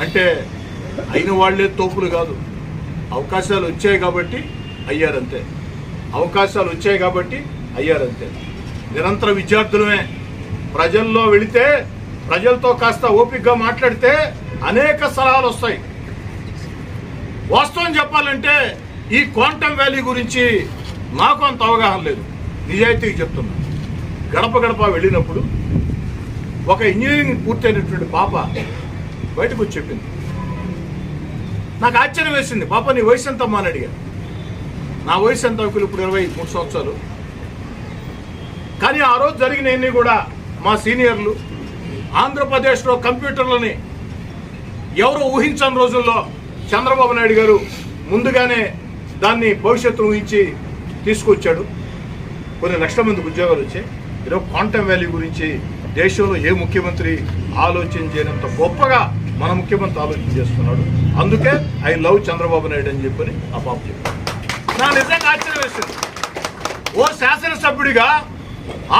అంటే అయిన వాళ్ళే తోపులు కాదు. అవకాశాలు వచ్చాయి కాబట్టి అయ్యారంతే. అవకాశాలు వచ్చాయి కాబట్టి అయ్యారంతే. నిరంతర విద్యార్థులమే ప్రజల్లో వెళితే ప్రజలతో కాస్త ఓపికగా మాట్లాడితే అనేక సలహాలు వస్తాయి. వాస్తవం చెప్పాలంటే ఈ క్వాంటమ్ వ్యాలీ గురించి నాకు అంత అవగాహన లేదు. నిజాయితీగా చెప్తున్నా. గడప గడప వెళ్ళినప్పుడు ఒక ఇంజనీరింగ్ పూర్తయినటువంటి పాప బయటకు వచ్చి చెప్పింది. నాకు ఆశ్చర్యం వేసింది. పాప నీ వయసు ఎంత అని అడిగా నా వయసు ఎంత? అంకులు ఇప్పుడు ఇరవై మూడు సంవత్సరాలు. కానీ ఆ రోజు జరిగినవన్నీ కూడా మా సీనియర్లు ఆంధ్రప్రదేశ్లో కంప్యూటర్లని ఎవరు ఊహించని రోజుల్లో చంద్రబాబు నాయుడు గారు ముందుగానే దాన్ని భవిష్యత్తు ఊహించి తీసుకొచ్చాడు. కొన్ని లక్షల మందికి ఉద్యోగాలు వచ్చాయి. ఈరోజు క్వాంటమ్ వ్యాలీ గురించి దేశంలో ఏ ముఖ్యమంత్రి ఆలోచన చేయనంత గొప్పగా మన ముఖ్యమంత్రి ఆలోచన చేస్తున్నాడు. అందుకే ఐ లవ్ చంద్రబాబు నాయుడు అని చెప్పని ఆ పాప చెప్పారు నా నిజంగా ఆశ్చర్యం వేసింది. ఓ శాసనసభ్యుడిగా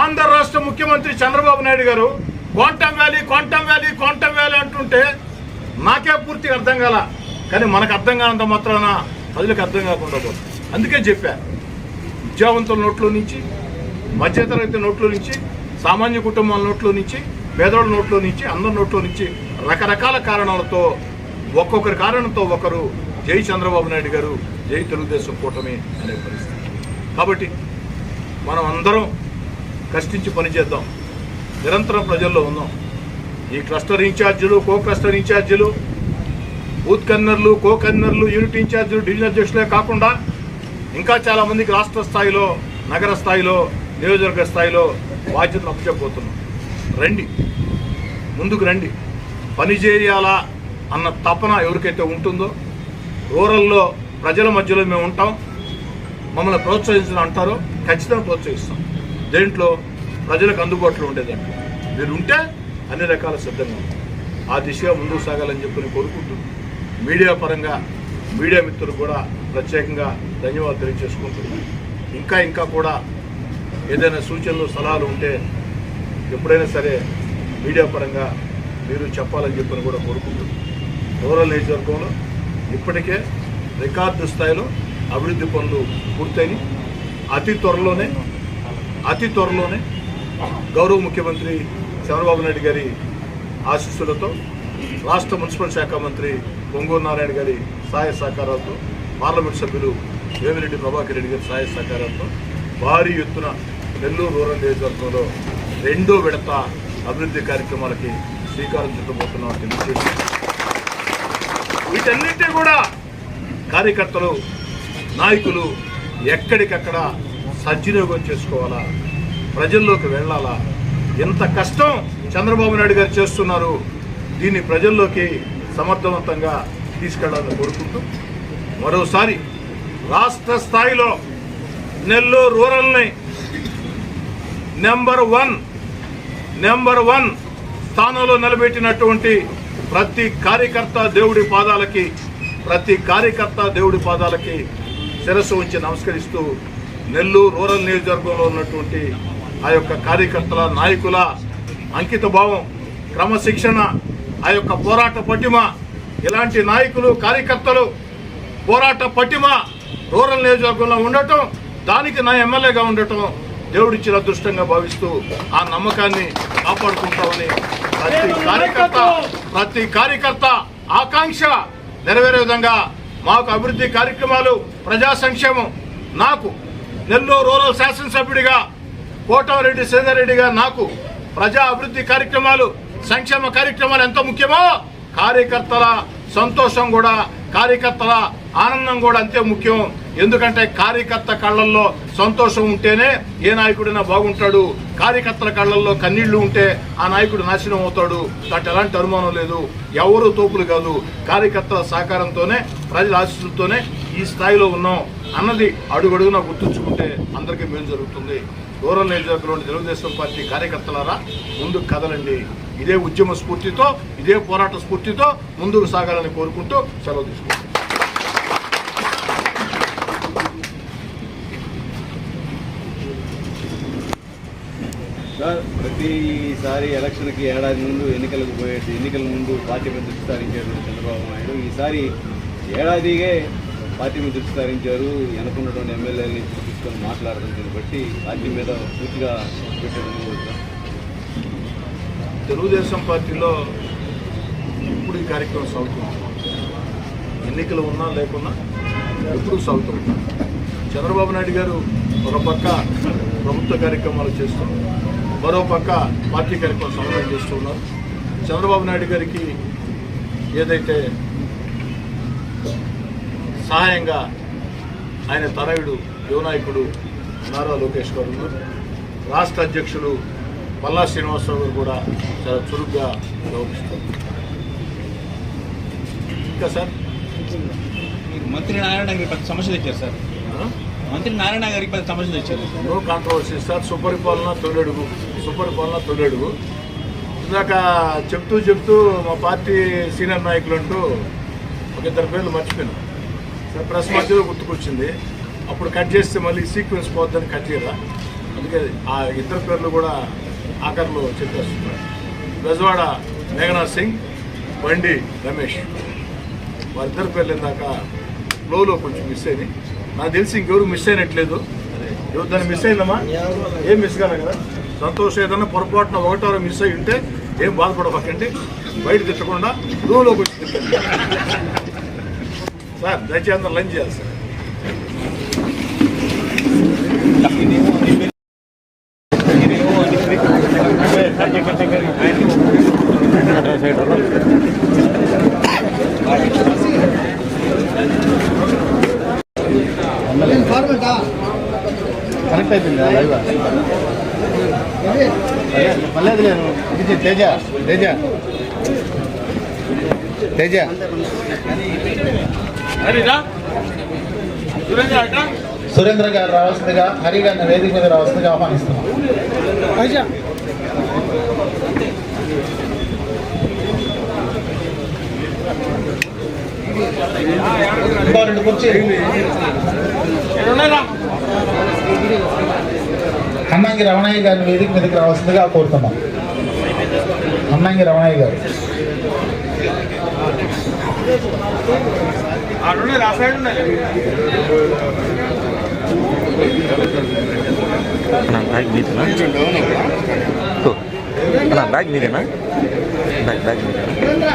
ఆంధ్ర రాష్ట్ర ముఖ్యమంత్రి Chandrababu Naidu garu quantum valley quantum valley quantum valley అంటుంటే నాకే పూర్తిగా అర్థం కాల. కానీ మనకు అర్థం కానంత మాత్రాన ప్రజలకు అర్థం కాకుండా పోతుంది. అందుకే చెప్పా విద్యావంతుల నోట్లో నుంచి మధ్యతరగతి నోట్లో నుంచి సామాన్య కుటుంబాల నోట్లో నుంచి పేదోళ్ళ నోట్లో నుంచి అందరి నోట్లో నుంచి రకరకాల కారణాలతో ఒక్కొక్కరి కారణంతో ఒకరు జై చంద్రబాబు నాయుడు గారు జై తెలుగుదేశం కూటమి అనే పరిస్థితి. కాబట్టి మనం అందరం కష్టించి పనిచేద్దాం. నిరంతరం ప్రజల్లో ఉన్నాం. ఈ క్లస్టర్ ఇన్ఛార్జీలు కో క్లస్టర్ ఇన్ఛార్జీలు బూత్ కన్నర్లు కో కన్నర్లు యూనిట్ ఇన్ఛార్జీలు డివిజన్ అధ్యక్షులే కాకుండా ఇంకా చాలామందికి రాష్ట్ర స్థాయిలో నగర స్థాయిలో నియోజకవర్గ స్థాయిలో బాధ్యతలు అప్పచెప్పబోతున్నాం. రండి. ముందుకు రండి. పని చేయాలా అన్న తపన ఎవరికైతే ఉంటుందో రూరల్లో ప్రజల మధ్యలో మేము ఉంటాం. మమ్మల్ని ప్రోత్సహించడం అంటారో ఖచ్చితంగా ప్రోత్సహిస్తాం. దేంట్లో ప్రజలకు అందుబాటులో ఉండేదాంట్లో మీరు ఉంటే అన్ని రకాల సిద్ధంగా ఆ దిశగా ముందుకు సాగాలని చెప్పి కోరుకుంటూ మీడియా పరంగా మీడియా మిత్రులు కూడా ప్రత్యేకంగా ధన్యవాదాలు తెలియజేసుకుంటున్నాను. ఇంకా ఇంకా కూడా ఏదైనా సూచనలు సలహాలు ఉంటే ఎప్పుడైనా సరే మీడియా పరంగా మీరు చెప్పాలని చెప్పని కూడా కోరుకుంటున్నాను రూరల్ నియోజకవర్గంలో ఇప్పటికే రికార్డు స్థాయిలో అభివృద్ధి పనులు పూర్తయిని అతి త్వరలోనే అతి త్వరలోనే గౌరవ ముఖ్యమంత్రి చంద్రబాబు నాయుడు గారి ఆశీస్సులతో రాష్ట్ర మున్సిపల్ శాఖ మంత్రి పొంగూరు నారాయణ గారి సహాయ సహకారాలతో పార్లమెంట్ సభ్యులు వేమిరెడ్డి ప్రభాకర్ రెడ్డి గారి సహాయ సహకారాలతో భారీ ఎత్తున నెల్లూరు రూరల్ నియోజకవర్గంలో రెండో విడత అభివృద్ధి కార్యక్రమాలకి శ్రీకారం చుట్టబోతున్నామని తెలియజేసి వీటన్నిటినీ కూడా కార్యకర్తలు నాయకులు ఎక్కడికక్కడ సద్వినియోగం చేసుకోవాలా? ప్రజల్లోకి వెళ్ళాలా? ఎంత కష్టం చంద్రబాబు నాయుడు గారు చేస్తున్నారు? దీన్ని ప్రజల్లోకి సమర్థవంతంగా తీసుకెళ్ళాలని కోరుకుంటూ మరోసారి రాష్ట్ర స్థాయిలో నెల్లూరు రూరల్ని నెంబర్ వన్ నెంబర్ వన్ స్థానంలో నిలబెట్టినటువంటి ప్రతి కార్యకర్త దేవుడి పాదాలకి ప్రతి కార్యకర్త దేవుడి పాదాలకి శిరస్సు ఉంచి నమస్కరిస్తూ నెల్లూరు రూరల్ నియోజకవర్గంలో ఉన్నటువంటి ఆ యొక్క కార్యకర్తల నాయకుల అంకిత భావం క్రమశిక్షణ ఆ యొక్క పోరాట పటిమ ఇలాంటి నాయకులు కార్యకర్తలు పోరాట పటిమ రూరల్ నియోజకవర్గంలో ఉండటం దానికి నా ఎమ్మెల్యేగా ఉండటం దేవుడిచ్చిన అదృష్టంగా భావిస్తూ ఆ నమ్మకాన్ని కాపాడుకుంటామని ప్రతి కార్యకర్త ప్రతి కార్యకర్త ఆకాంక్ష నెరవేరే విధంగా మాకు అభివృద్ధి కార్యక్రమాలు ప్రజా సంక్షేమం నాకు నెల్లూరు రూరల్ శాసనసభ్యుడిగా కోటమిరెడ్డి శ్రీధర్రెడ్డిగా నాకు ప్రజా అభివృద్ధి కార్యక్రమాలు సంక్షేమ కార్యక్రమాలు ఎంత ముఖ్యమో కార్యకర్తల సంతోషం కూడా కార్యకర్తల ఆనందం కూడా అంతే ముఖ్యం. ఎందుకంటే కార్యకర్త కళ్ళల్లో సంతోషం ఉంటేనే ఏ నాయకుడైనా బాగుంటాడు. కార్యకర్తల కళ్ళల్లో కన్నీళ్ళు ఉంటే ఆ నాయకుడు నాశనం అవుతాడు. దాంట్లో ఎలాంటి అనుమానం లేదు. ఎవరు తోపులు కాదు. కార్యకర్తల సహకారంతోనే ప్రజల ఆశీస్సులతోనే ఈ స్థాయిలో ఉన్నాం. అన్నది అడుగడుగున గుర్తుంచుకుంటే అందరికీ మేలు జరుగుతుంది. రూరల్ నియోజకవర్గంలోని తెలుగుదేశం పార్టీ కార్యకర్తలారా ముందుకు కదలండి. ఇదే ఉద్యమ స్ఫూర్తితో ఇదే పోరాట స్ఫూర్తితో ముందుకు సాగాలని కోరుకుంటూ సెలవు తీసుకుంటాం సార్ ప్రతిసారి ఎలక్షన్కి ఏడాది ముందు ఎన్నికలకు పోయేది ఎన్నికల ముందు పార్టీ మీద దృష్టి సారించారు చంద్రబాబు నాయుడు. ఈసారి ఏడాదిగే పార్టీ మీద దృష్టి సారించారు వెనకున్నటువంటి తీసుకొని మాట్లాడడం దీన్ని బట్టి పార్టీ మీద పూర్తిగా పెట్టడం తెలుగుదేశం పార్టీలో ఇప్పుడు ఈ కార్యక్రమం సాగుతుంది. ఎన్నికలు ఉన్నా లేకున్నా ఎప్పుడు సాగుతుంది. చంద్రబాబు నాయుడు గారు ఒక పక్క ప్రభుత్వ కార్యక్రమాలు చేస్తున్నారు. మరో పక్క పార్టీ కార్యక్రమం సమన్వయం చేస్తూ ఉన్నారు చంద్రబాబు నాయుడు గారికి ఏదైతే సహాయంగా ఆయన తనయుడు యువనాయకుడు నారా లోకేష్ గారు ఉన్నారు. రాష్ట్ర అధ్యక్షులు పల్లా శ్రీనివాసరావు గారు కూడా చాలా చురుగ్గా వ్యవహరిస్తారు ఇంకా సార్? మంత్రి నారాయణ పెద్ద సమస్య తెచ్చారు సార్. మంత్రి నారాయణ గారికి పెద్ద సమస్యలు తెచ్చారు నో కాంట్రవర్సీ సార్ సుపరిపాలన తొలడుగు. సుపరిపాలన తొలడుగు. ఇందాక చెప్తూ చెప్తూ మా పార్టీ సీనియర్ నాయకులు అంటూ ఒక ఇద్దరు పేర్లు మర్చిపోయాను. సార్ ప్రెస్ మధ్యలో గుర్తుకొచ్చింది. అప్పుడు కట్ చేస్తే మళ్ళీ సీక్వెన్స్ పోద్దని కట్ చేయరా? అందుకే ఆ ఇద్దరు పేర్లు కూడా ఆఖరిలో చెప్పేస్తున్నారు. బెజవాడ మేఘనాథ్ సింగ్ బండి రమేష్. వారిద్దరు పేర్లు ఇందాక లోలో కొంచెం మిస్ అయినాయి. నాకు తెలిసి ఇంకెవరు మిస్ అయినట్లేదు. ఎవరు దాన్ని మిస్ అయిందమ్మా ఏం మిస్ కాలే కదా? సంతోష్ ఏదన్నా పొరపాటున ఒకటారు మిస్ అయి ఉంటే ఏం బాధపడకండి బయట తిట్టకుండా రూమ్లోకి వచ్చి సార్ దయచేసి అందరూ లంచ్ చేయాలి సార్. కనెక్ట్ అయిపోయిందా లైవ్? పర్లేదు లేదు. ఇది తేజ తేజ తేజ. సురేంద్ర గారు రావాల్సిందిగా హరి గారిని వేదిక మీద రావాల్సిందిగా ఆహ్వానిస్తున్నాం. రెండు కుర్చీ అన్నంగి రమణయ్య గారిని వేదిక మీదకి రావాల్సిందిగా కోరుతున్నాం. అన్నంగి రమణయ్య గారు. బ్యాగ్ మీదేనా? ఓ, బ్యాగ్ మీదేనా? బ్యాగ్ బ్యాగ్ మీదేనా?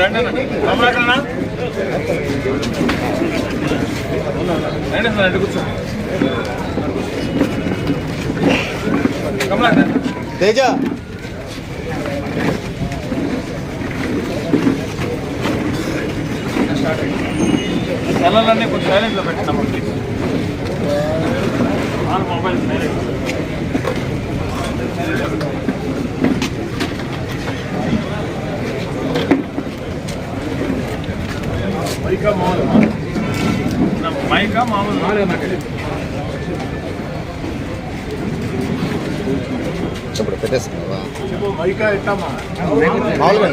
రండి అన్న రండి సార్ రండి కూర్చో. తేజ. సెలవులన్నీ కొంచెం సైలెంట్లో పెట్టినాము ప్లీజ్ మొబైల్ సైలెంట్ మైకా మామూలు మైకా మామూలు ఇప్పుడు పెట్టేసుకున్నావా మైకా ఎట్టమ్మా? మామూలుగా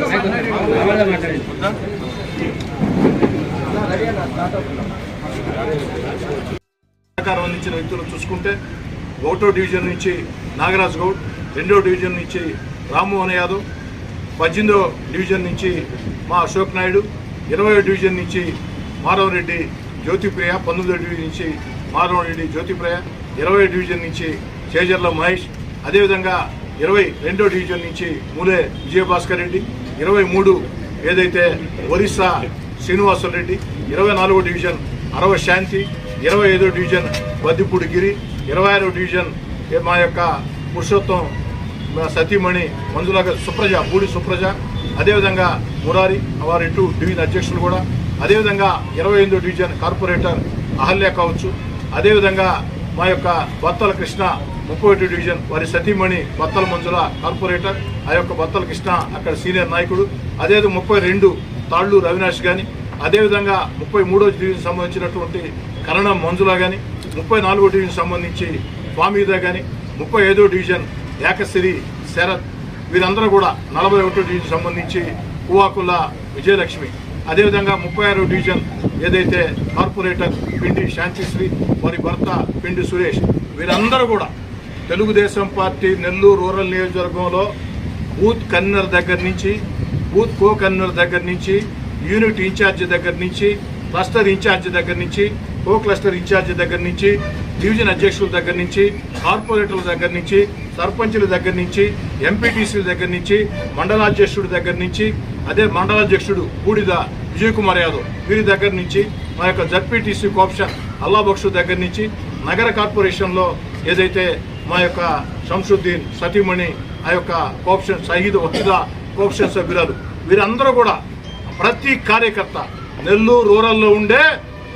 సహకారం అందించిన వ్యక్తులు చూసుకుంటే ఒకటో డివిజన్ నుంచి నాగరాజ్ గౌడ్ రెండో డివిజన్ నుంచి రామ్మోహన్ యాదవ్ పద్దెనిమిదో డివిజన్ నుంచి మా అశోక్ నాయుడు ఇరవయో డివిజన్ నుంచి మాధవరెడ్డి జ్యోతిప్రియ పంతొమ్మిదో డివిజన్ నుంచి మాధవరెడ్డి జ్యోతిప్రియ ఇరవై డివిజన్ నుంచి చేజర్ల మహేష్ అదేవిధంగా ఇరవై రెండో డివిజన్ నుంచి మూలే విజయభాస్కర్ రెడ్డి ఇరవై మూడు ఏదైతే ఒరిస్సా శ్రీనివాసరెడ్డి ఇరవై నాలుగో డివిజన్ అరవ శాంతి ఇరవై ఐదో డివిజన్ బద్దిపూడి గిరి ఇరవై ఆరో డివిజన్ మా యొక్క పురుషోత్తం సతీమణి మంజుల సుప్రజ బూడి సుప్రజ అదేవిధంగా మురారి వారి టూ డివిజన్ అధ్యక్షులు కూడా. అదేవిధంగా ఇరవై ఎనిమిదో డివిజన్ కార్పొరేటర్ అహల్య కావచ్చు. అదేవిధంగా మా యొక్క బత్తల కృష్ణ ముప్పై ఒకటి డివిజన్ వారి సతీమణి బత్తల మంజుల కార్పొరేటర్ ఆ యొక్క బత్తల కృష్ణ అక్కడ సీనియర్ నాయకుడు. అదేవిధంగా ముప్పై రెండు తాళ్ళు రవినాష్ కానీ అదేవిధంగా ముప్పై మూడో డివిజన్ సంబంధించినటువంటి కరణం మంజుల కానీ ముప్పై నాలుగో డివిజన్ సంబంధించి స్వామిదా కానీ ముప్పై ఐదో డివిజన్ ఏకశ్రీ శరత్ వీరందరూ కూడా నలభై ఒకటో డివిజన్ సంబంధించి కువాకుల విజయలక్ష్మి. అదేవిధంగా ముప్పై ఆరో డివిజన్ ఏదైతే కార్పొరేటర్ పిండి శాంతిశ్రీ వారి భర్త పిండి సురేష్ వీరందరూ కూడా తెలుగుదేశం పార్టీ నెల్లూరు రూరల్ నియోజకవర్గంలో బూత్ కన్వీనర్ దగ్గర నుంచి బూత్ కో కన్వీనర్ దగ్గర నుంచి యూనిట్ ఇన్ఛార్జ్ దగ్గర నుంచి క్లస్టర్ ఇన్ఛార్జ్ దగ్గర నుంచి కో క్లస్టర్ ఇన్ఛార్జ్ దగ్గర నుంచి డివిజన్ అధ్యక్షుల దగ్గర నుంచి కార్పొరేటర్ల దగ్గర నుంచి సర్పంచుల దగ్గర నుంచి ఎంపీటీసీల దగ్గర నుంచి మండలాధ్యక్షుడి దగ్గర నుంచి అదే మండలాధ్యక్షుడు బూడిద విజయ్ కుమార్ యాదవ్ వీరి దగ్గర నుంచి మా యొక్క జడ్పీటీసీ కోప్షన్ అల్లాబక్షు దగ్గర నుంచి నగర కార్పొరేషన్లో ఏదైతే మా యొక్క శంసుద్దీన్ సతీమణి ఆ యొక్క కోప్షన్ సహీద్ వకీదా కోప్షన్ సభ్యురాలు వీరందరూ కూడా ప్రతి కార్యకర్త నెల్లూరు రూరల్లో ఉండే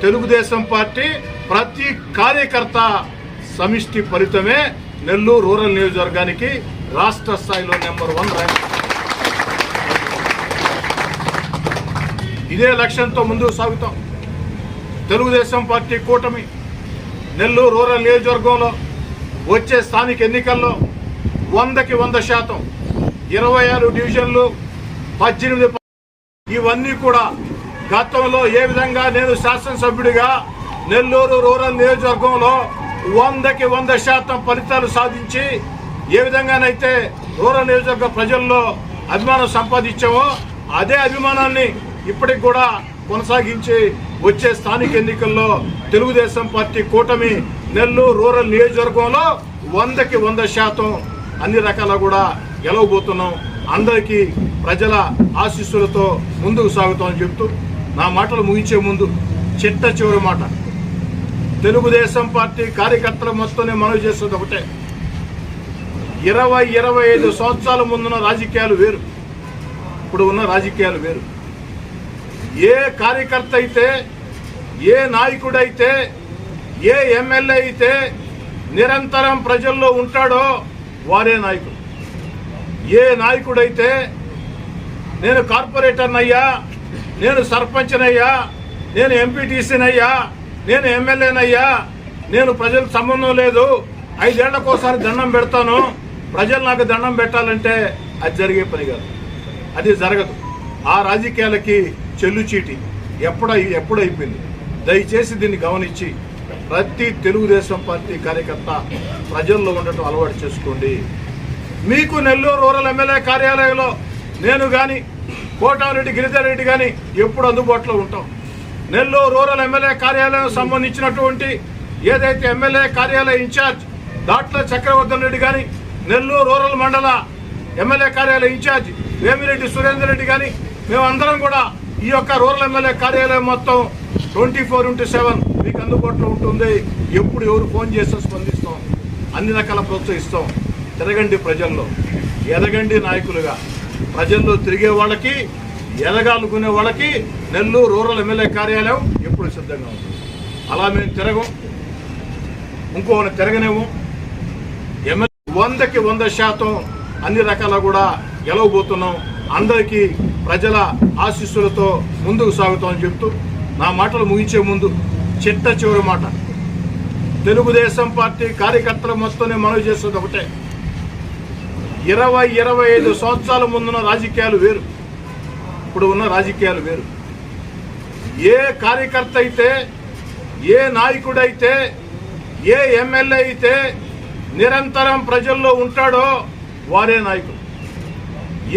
తెలుగుదేశం పార్టీ ప్రతి కార్యకర్త సమిష్టి ఫలితమే నెల్లూరు రూరల్ నియోజకవర్గానికి రాష్ట్ర స్థాయిలో నెంబర్ వన్ ర్యాంక్. ఇదే లక్ష్యంతో ముందుకు సాగుతాం. తెలుగుదేశం పార్టీ కూటమి నెల్లూరు రూరల్ నియోజకవర్గంలో వచ్చే స్థానిక ఎన్నికల్లో వందకి వంద శాతం ఇరవై ఆరు డివిజన్లు పద్దెనిమిది ఇవన్నీ కూడా గతంలో ఏ విధంగా నేను శాసనసభ్యుడిగా నెల్లూరు రూరల్ నియోజకవర్గంలో వందకి వంద శాతం ఫలితాలు సాధించి ఏ విధంగానైతే రూరల్ నియోజకవర్గ ప్రజల్లో అభిమానం సంపాదించామో అదే అభిమానాన్ని ఇప్పటికి కూడా కొనసాగించి వచ్చే స్థానిక ఎన్నికల్లో తెలుగుదేశం పార్టీ కూటమి నెల్లూరు రూరల్ నియోజకవర్గంలో వందకి వంద శాతం అన్ని రకాల కూడా గెలవబోతున్నాం. అందరికీ ప్రజల ఆశీస్సులతో ముందుకు సాగుతామని చెప్తూ నా మాటలు ముగించే ముందు చిట్ట చివరి మాట. తెలుగుదేశం పార్టీ కార్యకర్తల మొత్తం నేను మనవి చేస్తుంది ఒకటే. ఇరవై ఇరవై ఐదు సంవత్సరాల ముందున్న రాజకీయాలు వేరు. ఇప్పుడు ఉన్న రాజకీయాలు వేరు. ఏ కార్యకర్త అయితే ఏ నాయకుడైతే ఏ ఎమ్మెల్యే అయితే నిరంతరం ప్రజల్లో ఉంటాడో వారే నాయకుడు ఏ నాయకుడైతే నేను కార్పొరేటర్నయ్యా నేను సర్పంచ్నయ్యా నేను ఎంపీటీసీనయ్యా నేను ఎమ్మెల్యేనయ్యా నేను ప్రజలకు సంబంధం లేదు ఐదేళ్ళకోసారి దండం పెడతాను ప్రజలు నాకు దండం పెట్టాలంటే అది జరిగే పని కాదు. అది జరగదు. ఆ రాజకీయాలకి చెల్లు చీటి ఎప్పుడైపోయింది? దయచేసి దీన్ని గమనించి ప్రతి తెలుగుదేశం పార్టీ కార్యకర్త ప్రజల్లో ఉండటం అలవాటు చేసుకోండి. మీకు నెల్లూరు రూరల్ ఎమ్మెల్యే కార్యాలయంలో నేను కానీ కోటారెడ్డి గిరిధర్ రెడ్డి కానీ ఎప్పుడు అందుబాటులో ఉంటాం. నెల్లూరు రూరల్ ఎమ్మెల్యే కార్యాలయం సంబంధించినటువంటి ఏదైతే ఎమ్మెల్యే కార్యాలయ ఇన్ఛార్జ్ దాట్ల చక్రవర్ధన్ రెడ్డి కానీ నెల్లూరు రూరల్ మండల ఎమ్మెల్యే కార్యాలయ ఇన్ఛార్జ్ వేమిరెడ్డి సురేందర్ రెడ్డి కానీ మేమందరం కూడా ఈ యొక్క రూరల్ ఎమ్మెల్యే కార్యాలయం మొత్తం ట్వంటీ ఫోర్ ఇంటూ సెవెన్ మీకు అందుబాటులో ఉంటుంది. ఎప్పుడు ఎవరు ఫోన్ చేస్తే స్పందిస్తాం. అన్ని రకాల ప్రోత్సహిస్తాం. తిరగండి ప్రజల్లో ఎదగండి నాయకులుగా. ప్రజల్లో తిరిగే వాళ్ళకి ఎదగాలనుకునే వాళ్ళకి నెల్లూరు రూరల్ ఎమ్మెల్యే కార్యాలయం ఎప్పుడు సిద్ధంగా ఉంటుంది అలా మేము తిరగం. ఇంకోని తిరగనేము ఎమ్మెల్యే వందకి వంద శాతం అన్ని రకాల కూడా గెలవబోతున్నాం అందరికీ ప్రజల ఆశీస్సులతో ముందుకు సాగుతామని చెప్తూ నా మాటలు ముగించే ముందు చిట్ట చివరి మాట. తెలుగుదేశం పార్టీ కార్యకర్తల మొత్తం మనవి చేస్తుంది ఒకటే. ఇరవై ఇరవై ఐదు సంవత్సరాల ముందున్న రాజకీయాలు వేరు. ఇప్పుడు ఉన్న రాజకీయాలు వేరు. ఏ కార్యకర్త అయితే ఏ నాయకుడైతే ఏ ఎమ్మెల్యే అయితే నిరంతరం ప్రజల్లో ఉంటాడో వారే నాయకుడు.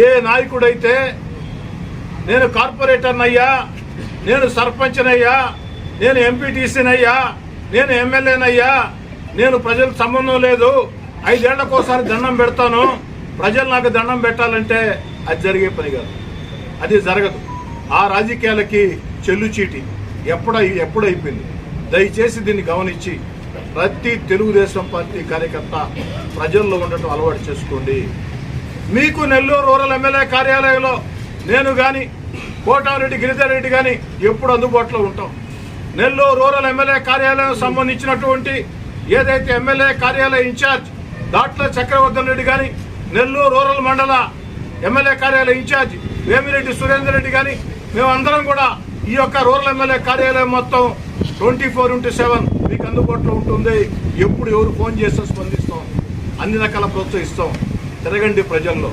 ఏ నాయకుడైతే నేను కార్పొరేటర్నయ్యా నేను సర్పంచ్నయ్యా నేను ఎంపీటీసీనయ్యా నేను ఎమ్మెల్యేనయ్యా నేను ప్రజలకు సంబంధం లేదు ఐదేళ్ళకోసారి దండం పెడతాను ప్రజలు నాకు దండం పెట్టాలంటే అది జరిగే పని కాదు. అది జరగదు. ఆ రాజకీయాలకి చెల్లు చీటి ఎప్పుడ ఎప్పుడైపోయింది? అయిపోయింది దయచేసి దీన్ని గమనించి ప్రతి తెలుగుదేశం పార్టీ కార్యకర్త ప్రజల్లో ఉండటం అలవాటు చేసుకోండి. మీకు నెల్లూరు రూరల్ ఎమ్మెల్యే కార్యాలయంలో నేను కానీ కోటారెడ్డి గిరిధర్ రెడ్డి కానీ ఎప్పుడు అందుబాటులో ఉంటాం. నెల్లూరు రూరల్ ఎమ్మెల్యే కార్యాలయం సంబంధించినటువంటి ఏదైతే ఎమ్మెల్యే కార్యాలయ ఇన్ఛార్జ్ దాట్ల చక్రవర్ధన్ రెడ్డి కానీ నెల్లూరు రూరల్ మండల ఎమ్మెల్యే కార్యాలయ ఇన్ఛార్జ్ వేమిరెడ్డి సురేందర్ రెడ్డి కానీ మేమందరం కూడా ఈ యొక్క రూరల్ ఎమ్మెల్యే కార్యాలయం మొత్తం ట్వంటీ ఫోర్ ఇంటూ సెవెన్ మీకు అందుబాటులో ఉంటుంది. ఎప్పుడు ఎవరు ఫోన్ చేస్తే స్పందిస్తాం. అన్ని రకాల ప్రోత్సహిస్తాం. తిరగండి ప్రజల్లో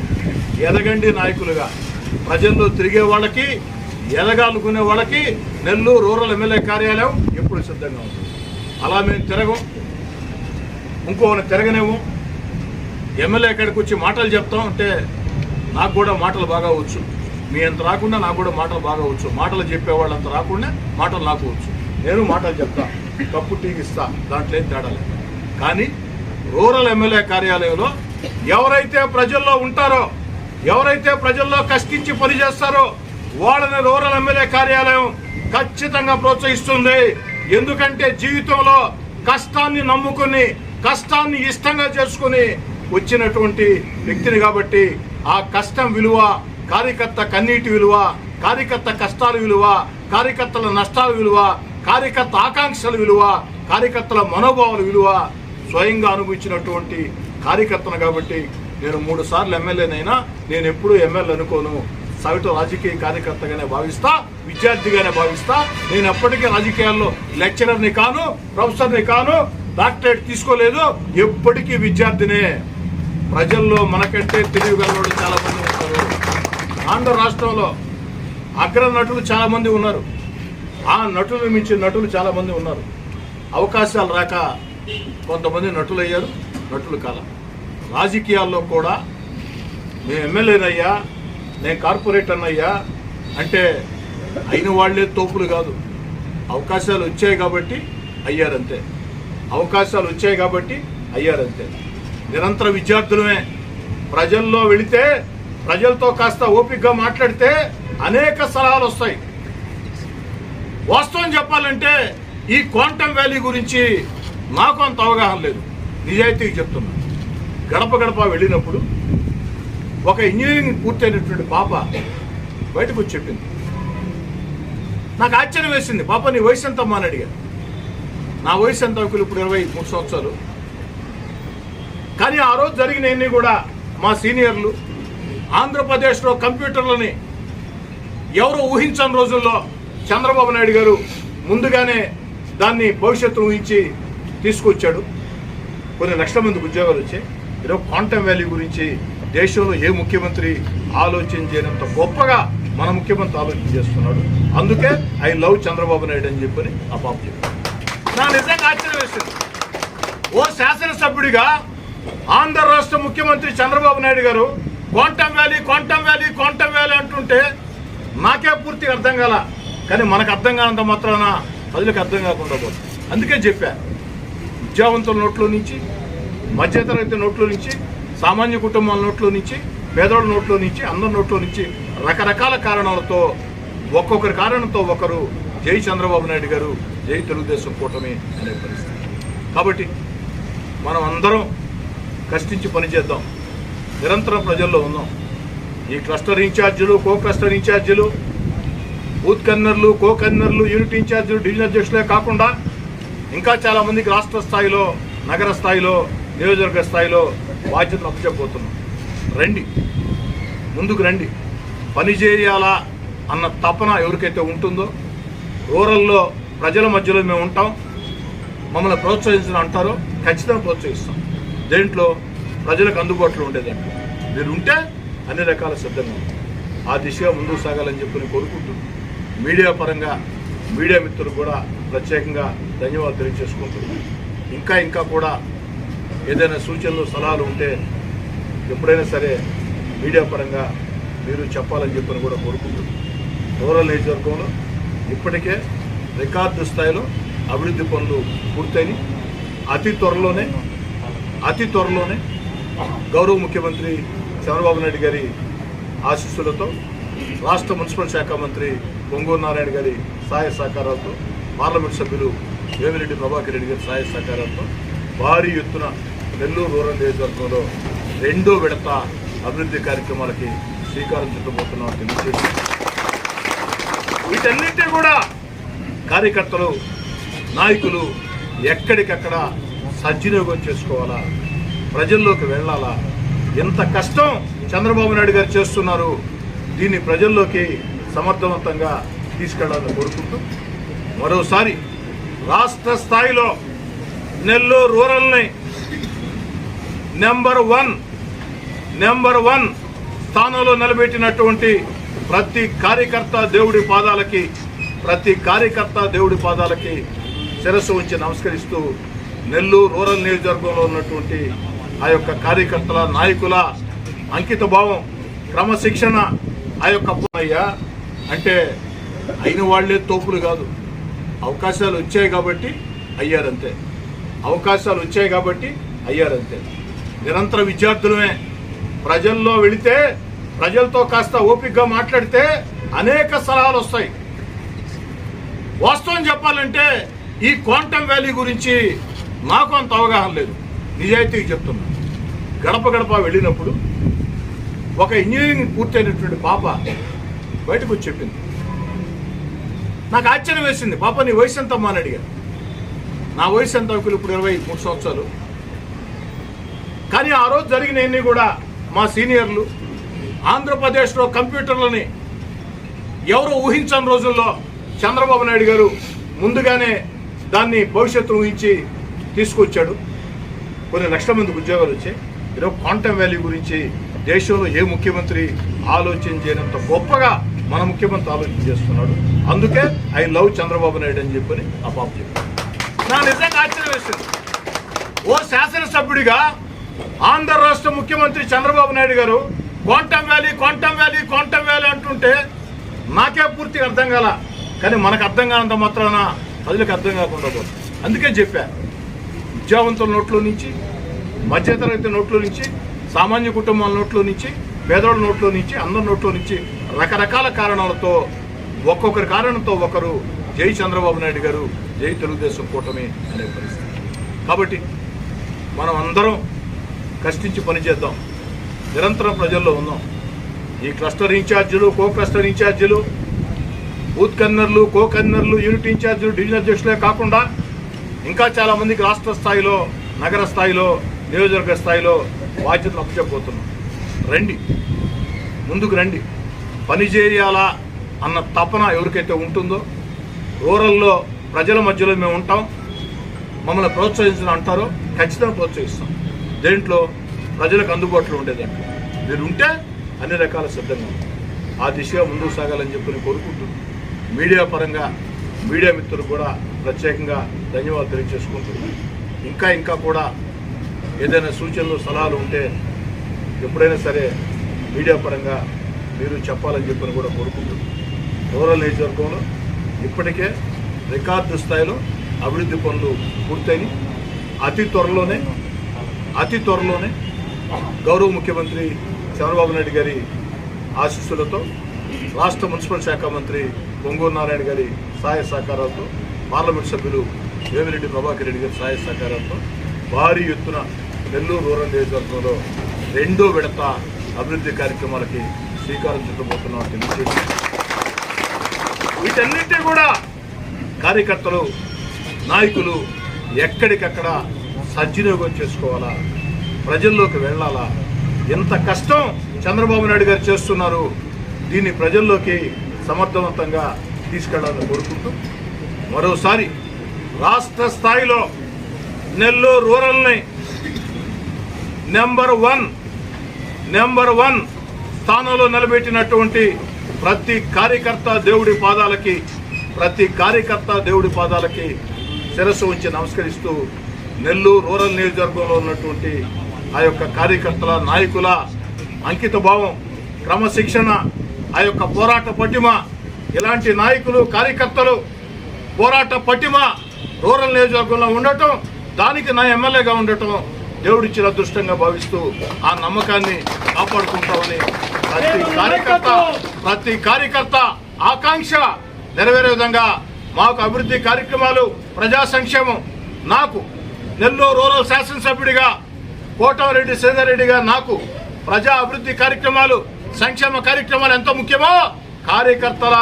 ఎదగండి నాయకులుగా. ప్రజల్లో తిరిగే వాళ్ళకి ఎదగాలనుకునే వాళ్ళకి నెల్లూరు రూరల్ ఎమ్మెల్యే కార్యాలయం ఎప్పుడు సిద్ధంగా ఉంటుంది. అలా మేము తిరగం. ఇంకోని తిరగనేమో. ఎమ్మెల్యే ఇక్కడికి వచ్చి మాటలు చెప్తాం అంటే నాకు కూడా మాటలు బాగా వచ్చు. మీ అంత రాకుండా నాకు కూడా మాటలు బాగా వచ్చు. మాటలు చెప్పేవాళ్ళంత రాకుండా మాటలు నాకు వచ్చు. నేను మాటలు చెప్తా. తప్పు టీకిస్తా దాంట్లో ఏం తేడా లేదు. కానీ రూరల్ ఎమ్మెల్యే కార్యాలయంలో ఎవరైతే ప్రజల్లో ఉంటారో ఎవరైతే ప్రజల్లో కష్టించి పనిచేస్తారో వాళ్ళని రూరల్ ఎమ్మెల్యే కార్యాలయం ఖచ్చితంగా ప్రోత్సహిస్తుంది. ఎందుకంటే జీవితంలో కష్టాన్ని నమ్ముకుని కష్టాన్ని ఇష్టంగా చేసుకుని వచ్చినటువంటి వ్యక్తిని కాబట్టి ఆ కష్టం విలువ కార్యకర్త కన్నీటి విలువ కార్యకర్త కష్టాల విలువ కార్యకర్తల నష్టాల విలువ కార్యకర్త ఆకాంక్షల విలువ కార్యకర్తల మనోభావాల విలువ స్వయంగా అనుభవించినటువంటి కార్యకర్తను కాబట్టి నేను మూడు సార్లు ఎమ్మెల్యేనైనా నేను ఎప్పుడూ ఎమ్మెల్యే అనుకోను. సగటు రాజకీయ కార్యకర్తగానే భావిస్తా విద్యార్థిగానే భావిస్తా. నేను ఎప్పటికీ రాజకీయాల్లో లెక్చరర్ని కాను ప్రొఫెసర్ని కాను డాక్టరేట్ తీసుకోలేదు. ఎప్పటికీ విద్యార్థినే ప్రజల్లో మనకంటే తెలియగలవాడు చాలా మంది ఉన్నారు. ఆంధ్ర రాష్ట్రంలో అగ్ర నటులు చాలామంది ఉన్నారు. ఆ నటులు మించి నటులు చాలామంది ఉన్నారు. అవకాశాలు రాక కొంతమంది నటులు అయ్యారు నటులు కాల. రాజకీయాల్లో కూడా మేము ఎమ్మెల్యేనయ్యా నేను కార్పొరేటర్ అయ్యా అంటే అయిన వాళ్ళే తోపులు కాదు. అవకాశాలు వచ్చాయి కాబట్టి అయ్యారంతే. అవకాశాలు వచ్చాయి కాబట్టి అయ్యారంతే. నిరంతర విద్యార్థులమే. ప్రజల్లో వెళితే ప్రజలతో కాస్త ఓపికగా మాట్లాడితే అనేక సలహాలు వస్తాయి. వాస్తవం చెప్పాలంటే ఈ క్వాంటమ్ వ్యాలీ గురించి నాకు అంత అవగాహన లేదు. నిజాయితీగా చెప్తున్నా గడప గడప వెళ్ళినప్పుడు ఒక ఇంజనీరింగ్ పూర్తయినటువంటి పాప బయటకు వచ్చి చెప్పింది. నాకు ఆశ్చర్యం వేసింది. పాప నీ వయసు ఎంత అమ్మా అని అడిగాను. నా వయసు ఎంత? ఇప్పుడు ఇరవై మూడు సంవత్సరాలు. కానీ ఆ రోజు జరిగినవన్నీ కూడా మా సీనియర్లు ఆంధ్రప్రదేశ్లో కంప్యూటర్లని ఎవరు ఊహించని రోజుల్లో చంద్రబాబు నాయుడు గారు ముందుగానే దాన్ని భవిష్యత్తు ఊహించి తీసుకొచ్చాడు. కొన్ని లక్షల మంది ఉద్యోగాలు వచ్చాయి. ఈరోజు క్వాంటమ్ వ్యాలీ గురించి దేశంలో ఏ ముఖ్యమంత్రి ఆలోచన చేయనంత గొప్పగా మన ముఖ్యమంత్రి ఆలోచన చేస్తున్నాడు. అందుకే ఐ లవ్ చంద్రబాబు నాయుడు అని చెప్పని ఆ పాప చెప్పారు నా నిజంగా ఆశ్చర్యం వేస్తుంది ఓ శాసనసభ్యుడిగా ఆంధ్ర రాష్ట్ర ముఖ్యమంత్రి చంద్రబాబు నాయుడు గారు quantum valley quantum valley quantum valley అంటుంటే నాకే పూర్తిగా అర్థం కాల. కానీ మనకు అర్థం కానంత మాత్రాన ప్రజలకు అర్థం కాకుండా పోతుంది. అందుకే చెప్పా విద్యావంతుల నోట్లో నుంచి మధ్యతరగతి నోట్లో నుంచి సామాన్య కుటుంబాల నోట్లో నుంచి పేదోళ్ళ నోట్లో నుంచి అందరి నోట్లో నుంచి రకరకాల కారణాలతో ఒక్కొక్కరి కారణంతో ఒకరు జై చంద్రబాబు నాయుడు గారు జై తెలుగుదేశం కూటమి అనే పరిస్థితి. కాబట్టి మనం అందరం కష్టించి పనిచేద్దాం. నిరంతరం ప్రజల్లో ఉందాం. ఈ క్లస్టర్ ఇన్ఛార్జీలు కో క్లస్టర్ ఇన్ఛార్జీలు బూత్ కన్నర్లు కో కన్నర్లు యూనిట్ ఇన్ఛార్జీలు డివిజన్ అధ్యక్షులే కాకుండా ఇంకా చాలామందికి రాష్ట్ర స్థాయిలో నగర స్థాయిలో నియోజకవర్గ స్థాయిలో బాధ్యతలు అప్పచెప్పబోతున్నాం. రండి. ముందుకు రండి. పని చేయాలా అన్న తపన ఎవరికైతే ఉంటుందో రూరల్లో ప్రజల మధ్యలో మేము ఉంటాం. మమ్మల్ని ప్రోత్సహించడం అంటారో ఖచ్చితంగా ప్రోత్సహిస్తాం. దేంట్లో ప్రజలకు అందుబాటులో ఉండేదండి మీరు ఉంటే అన్ని రకాల సిద్ధంగా ఆ దిశగా ముందుకు సాగాలని చెప్పి కోరుకుంటూ మీడియా పరంగా మీడియా మిత్రులు కూడా ప్రత్యేకంగా ధన్యవాదాలు తెలియజేసుకుంటున్నాను ఇంకా ఇంకా కూడా ఏదైనా సూచనలు సలహాలు ఉంటే ఎప్పుడైనా సరే మీడియా పరంగా మీరు చెప్పాలని చెప్పని కూడా కోరుకుంటున్నాను రూరల్ నియోజకవర్గంలో ఇప్పటికే రికార్డు స్థాయిలో అభివృద్ధి పనులు పూర్తయినాయి. అతి త్వరలోనే అతి త్వరలోనే గౌరవ ముఖ్యమంత్రి చంద్రబాబు నాయుడు గారి ఆశీస్సులతో రాష్ట్ర మున్సిపల్ శాఖ మంత్రి పొంగూరు నారాయణ గారి సహాయ సహకారాలతో పార్లమెంట్ సభ్యులు వేమిరెడ్డి ప్రభాకర్ రెడ్డి గారి సహాయ సహకారాలతో భారీ ఎత్తున నెల్లూరు రూరల్ నియోజకవర్గంలో రెండో విడత అభివృద్ధి కార్యక్రమాలకి శ్రీకారం చుట్టబోతున్నామని తెలియజేసి వీటన్నిటి కూడా కార్యకర్తలు నాయకులు ఎక్కడికక్కడ సద్వినియోగం చేసుకోవాలా? ప్రజల్లోకి వెళ్ళాలా? ఎంత కష్టం చంద్రబాబు నాయుడు గారు చేస్తున్నారు. దీన్ని ప్రజల్లోకి సమర్థవంతంగా తీసుకెళ్ళాలని కోరుకుంటూ మరోసారి రాష్ట్ర స్థాయిలో నెల్లూరు రూరల్ని నెంబర్ వన్ నెంబర్ వన్ స్థానంలో నిలబెట్టినటువంటి ప్రతి కార్యకర్త దేవుడి పాదాలకి ప్రతి కార్యకర్త దేవుడి పాదాలకి శిరస్సు ఉంచి నమస్కరిస్తూ నెల్లూరు రూరల్ నియోజకవర్గంలో ఉన్నటువంటి ఆ యొక్క కార్యకర్తల నాయకుల అంకిత భావం క్రమశిక్షణ ఆ యొక్క అయ్యా. అంటే అయిన వాళ్ళే తోపులు కాదు. అవకాశాలు వచ్చాయి కాబట్టి అయ్యారంతే. అవకాశాలు వచ్చాయి కాబట్టి అయ్యారంతే. నిరంతర విద్యార్థులమే. ప్రజల్లో వెళితే ప్రజలతో కాస్త ఓపికగా మాట్లాడితే అనేక సలహాలు వస్తాయి. వాస్తవం చెప్పాలంటే ఈ క్వాంటమ్ వ్యాలీ గురించి నాకు అంత అవగాహన లేదు. నిజాయితీగా చెప్తున్నా. గడప గడప వెళ్ళినప్పుడు ఒక ఇంజనీరింగ్ పూర్తయినటువంటి పాప బయటకు వచ్చి చెప్పింది. నాకు ఆశ్చర్యం వేసింది. పాప నీ వయసు ఎంతమ్మా అని అడిగాను నా వయసు ఎంత ఇప్పుడు ఇరవై మూడు సంవత్సరాలు. కానీ ఆ రోజు జరిగినవన్నీ కూడా మా సీనియర్లు ఆంధ్రప్రదేశ్లో కంప్యూటర్లని ఎవరు ఊహించని రోజుల్లో చంద్రబాబు నాయుడు గారు ముందుగానే దాన్ని భవిష్యత్తు ఊహించి తీసుకొచ్చాడు. కొన్ని లక్షల మంది ఉద్యోగాలు వచ్చాయి. ఈరోజు క్వాంటమ్ వాల్యూ గురించి దేశంలో ఏ ముఖ్యమంత్రి ఆలోచన చేయనంత గొప్పగా మన ముఖ్యమంత్రి ఆలోచన చేస్తున్నాడు. అందుకే ఐ లవ్ చంద్రబాబు నాయుడు అని చెప్పని ఆ పాప చెప్పారు నా నిజంగా ఆశ్చర్యం వేసింది ఓ శాసనసభ్యుడిగా ఆంధ్ర రాష్ట్ర ముఖ్యమంత్రి చంద్రబాబు నాయుడు గారు quantum valley quantum valley quantum valley అంటుంటే నాకే పూర్తిగా అర్థం కాల. కానీ మనకు అర్థం కానంత మాత్రాన ప్రజలకు అర్థం కాకుండా పోతుంది. అందుకే చెప్పాను విద్యావంతుల నోట్లో నుంచి మధ్యతరగతి నోట్లో నుంచి సామాన్య కుటుంబాల నోట్లో నుంచి పేదవాళ్ళ నోట్లో నుంచి అందరి నోట్లో నుంచి రకరకాల కారణాలతో ఒక్కొక్కరి కారణంతో ఒకరు జై చంద్రబాబు నాయుడు గారు జై తెలుగుదేశం కూటమి అనే పరిస్థితి. కాబట్టి మనం అందరం కష్టించి పనిచేద్దాం. నిరంతరం ప్రజల్లో ఉన్నాం. ఈ క్లస్టర్ ఇన్ఛార్జీలు కో క్లస్టర్ ఇన్ఛార్జీలు బూత్ కన్నర్లు కో కన్నర్లు యూనిట్ ఇన్ఛార్జీలు డివిజన్ అధ్యక్షులే కాకుండా ఇంకా చాలా మందికి రాష్ట్ర స్థాయిలో నగర స్థాయిలో నియోజకవర్గ స్థాయిలో బాధ్యతలు అప్పచెప్పబోతున్నాం. రండి. ముందుకు రండి. పని చేయాలా అన్న తపన ఎవరికైతే ఉంటుందో రూరల్లో ప్రజల మధ్యలో మేము ఉంటాం. మమ్మల్ని ప్రోత్సహించిన అంటారో ఖచ్చితంగా ప్రోత్సహిస్తాం. దేంట్లో? ప్రజలకు అందుబాటులో ఉండేదండి మీరు ఉంటే అన్ని రకాల సిద్ధంగా ఆ దిశగా ముందుకు సాగాలని చెప్పి నేను కోరుకుంటూ మీడియా పరంగా మీడియా మిత్రులు కూడా ప్రత్యేకంగా ధన్యవాదాలు తెలియజేసుకుంటూ ఇంకా ఇంకా కూడా ఏదైనా సూచనలు సలహాలు ఉంటే ఎప్పుడైనా సరే మీడియా పరంగా మీరు చెప్పాలని చెప్పని కూడా కోరుకుంటున్నాను. రూరల్ నియోజకవర్గంలో ఇప్పటికే రికార్డు స్థాయిలో అభివృద్ధి పనులు పూర్తయినాయి. అతి త్వరలోనే అతి త్వరలోనే గౌరవ ముఖ్యమంత్రి చంద్రబాబు నాయుడు గారి ఆశీస్సులతో రాష్ట్ర మున్సిపల్ శాఖ మంత్రి పొంగూరు నారాయణ గారి సహాయ సహకారాలతో పార్లమెంట్ సభ్యులు వేమిరెడ్డి ప్రభాకర్ రెడ్డి గారి సహాయ సహకారంతో భారీ ఎత్తున నెల్లూరు రూరల్ నియోజకవర్గంలో రెండో విడత అభివృద్ధి కార్యక్రమాలకి శ్రీకారం చుట్టబోతున్నామని తెలియజేసి వీటన్నిటి కూడా కార్యకర్తలు నాయకులు ఎక్కడికక్కడ సద్వినియోగం చేసుకోవాలా? ప్రజల్లోకి వెళ్ళాలా? ఎంత కష్టం చంద్రబాబు నాయుడు గారు చేస్తున్నారు? దీన్ని ప్రజల్లోకి సమర్థవంతంగా తీసుకెళ్ళాలని కోరుకుంటూ మరోసారి రాష్ట్ర స్థాయిలో నెల్లూరు రూరల్ని నెంబర్ వన్ నెంబర్ వన్ స్థానంలో నిలబెట్టినటువంటి ప్రతి కార్యకర్త దేవుడి పాదాలకి ప్రతి కార్యకర్త దేవుడి పాదాలకి శిరస్సు ఉంచి నమస్కరిస్తూ నెల్లూరు రూరల్ నియోజకవర్గంలో ఉన్నటువంటి ఆ యొక్క కార్యకర్తల నాయకుల అంకిత భావం క్రమశిక్షణ ఆ యొక్క పోరాట పటిమ ఇలాంటి నాయకులు కార్యకర్తలు పోరాట పటిమ రూరల్ నియోజకవర్గంలో ఉండటం దానికి నా ఎమ్మెల్యేగా ఉండటం దేవుడిచ్చిన అదృష్టంగా భావిస్తూ ఆ నమ్మకాన్ని కాపాడుకుంటామని ప్రతి కార్యకర్త ప్రతి కార్యకర్త ఆకాంక్ష నెరవేరే విధంగా మాకు అభివృద్ధి కార్యక్రమాలు ప్రజా సంక్షేమం నాకు నెల్లూరు రూరల్ శాసనసభ్యుడిగా కోటమరెడ్డి శ్రీధర్రెడ్డిగా నాకు ప్రజా అభివృద్ధి కార్యక్రమాలు సంక్షేమ కార్యక్రమాలు ఎంత ముఖ్యమో కార్యకర్తల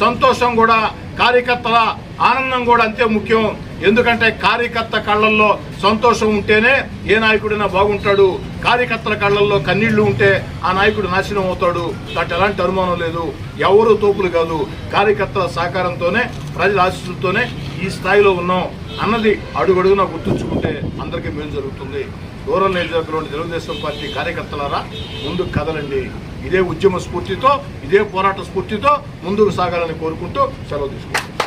సంతోషం కూడా కార్యకర్తల ఆనందం కూడా అంతే ముఖ్యం. ఎందుకంటే కార్యకర్త కళ్ళల్లో సంతోషం ఉంటేనే ఏ నాయకుడైనా బాగుంటాడు. కార్యకర్తల కళ్ళల్లో కన్నీళ్ళు ఉంటే ఆ నాయకుడు నాశనం అవుతాడు. దాంట్లో ఎలాంటి అనుమానం లేదు. ఎవరు తోపులు కాదు. కార్యకర్తల సహకారంతోనే ప్రజల ఆశీస్సులతోనే ఈ స్థాయిలో ఉన్నాం అన్నది అడుగడుగునా గుర్తుంచుకుంటే అందరికీ మేలు జరుగుతుంది. దూరం నియోజకవర్గంలోని తెలుగుదేశం పార్టీ కార్యకర్తలారా ముందుకు కదలండి. ఇదే ఉద్యమ స్ఫూర్తితో ఇదే పోరాట స్ఫూర్తితో ముందుకు సాగాలని కోరుకుంటూ సెలవు తీసుకుంటాం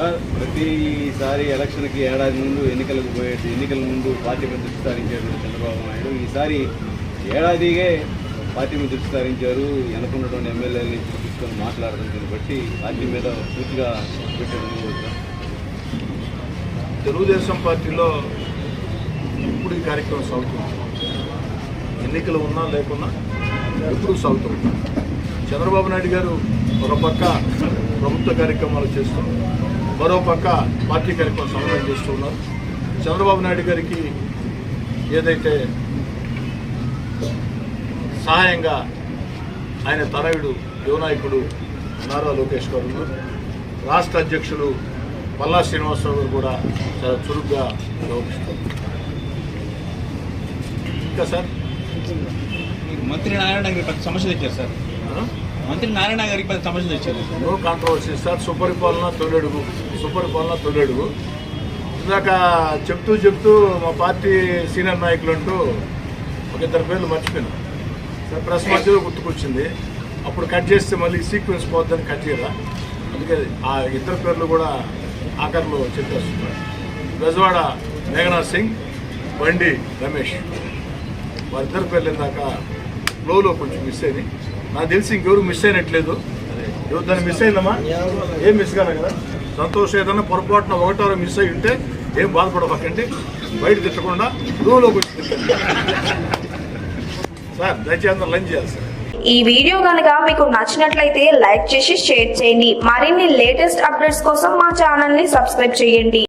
సార్ ప్రతిసారి ఎలక్షన్కి ఏడాది ముందు ఎన్నికలకు పోయే ఎన్నికల ముందు పార్టీ మీద దృష్టి సారించారు చంద్రబాబు నాయుడు. ఈసారి ఏడాదిగే పార్టీ మీద దృష్టి సారించారు. వెనకున్నటువంటి ఎమ్మెల్యేలని తీసుకొని మాట్లాడడం దీన్ని బట్టి పార్టీ మీద పూర్తిగా పెట్టడం తెలుగుదేశం పార్టీలో ఇప్పుడు ఈ కార్యక్రమం సాగుతుంది? ఎన్నికలు ఉన్నా లేకున్నా ఎప్పుడు సాగుతుంది? చంద్రబాబు నాయుడు గారు ఒక పక్క ప్రభుత్వ కార్యక్రమాలు చేస్తున్నారు మరో పక్క పార్టీ కార్యక్రమం సమన్వయం చేస్తూ ఉన్నారు చంద్రబాబు నాయుడు గారికి ఏదైతే సహాయంగా ఆయన తనయుడు యువనాయకుడు నారా లోకేష్ గారు రాష్ట్ర అధ్యక్షులు పల్లా శ్రీనివాసరావు గారు కూడా చాలా చురుగ్గా వ్యవహరిస్తారు ఇంకా సార్? మంత్రి నారాయణ పెద్ద సమస్య తెచ్చారు సార్. మంత్రి నారాయణ గారికి పది సమస్య తెచ్చారు నో కాంట్రవర్సీ సార్ సుపరిపాలన తొలడుగు. సుపరిపాలన తొలడుగు. ఇందాక చెప్తూ చెప్తూ మా పార్టీ సీనియర్ నాయకులు అంటూ ఒక ఇద్దరు పేర్లు మర్చిపోయినా. సార్ ప్రెస్ మధ్యలో గుర్తుకొచ్చింది. అప్పుడు కట్ చేస్తే మళ్ళీ సీక్వెన్స్ పోద్దని కట్ చేయరా? అందుకే ఆ ఇద్దరు పేర్లు కూడా ఆఖరిలో చెప్పేస్తున్నారు బెజవాడ మేఘనాథ్ సింగ్ బండి రమేష్. వారిద్దరు పేర్లు ఇందాక ఫ్లోలో కొంచెం మిస్ అయినాయి. నాకు తెలిసి ఇంకెవరు మిస్ అయినట్లేదు. ఎవరు దాన్ని మిస్ అయిందమ్మా? ఏం మిస్ కాలే కదా? సంతోషం ఏదన్నా పొరపాటున ఒకటో మిస్ అయి ఉంటే ఏం బాధపడబాకండి. బయట తిట్టకుండా రూమ్లోకి వచ్చి సార్ దయచేసి అందరూ లంచ్ చేయాలి సార్. ఈ వీడియో కనుక మీకు నచ్చినట్లయితే లైక్ చేసి షేర్ చేయండి. మరిన్ని లేటెస్ట్ అప్డేట్స్ కోసం మా ఛానల్ని సబ్స్క్రైబ్ చేయండి.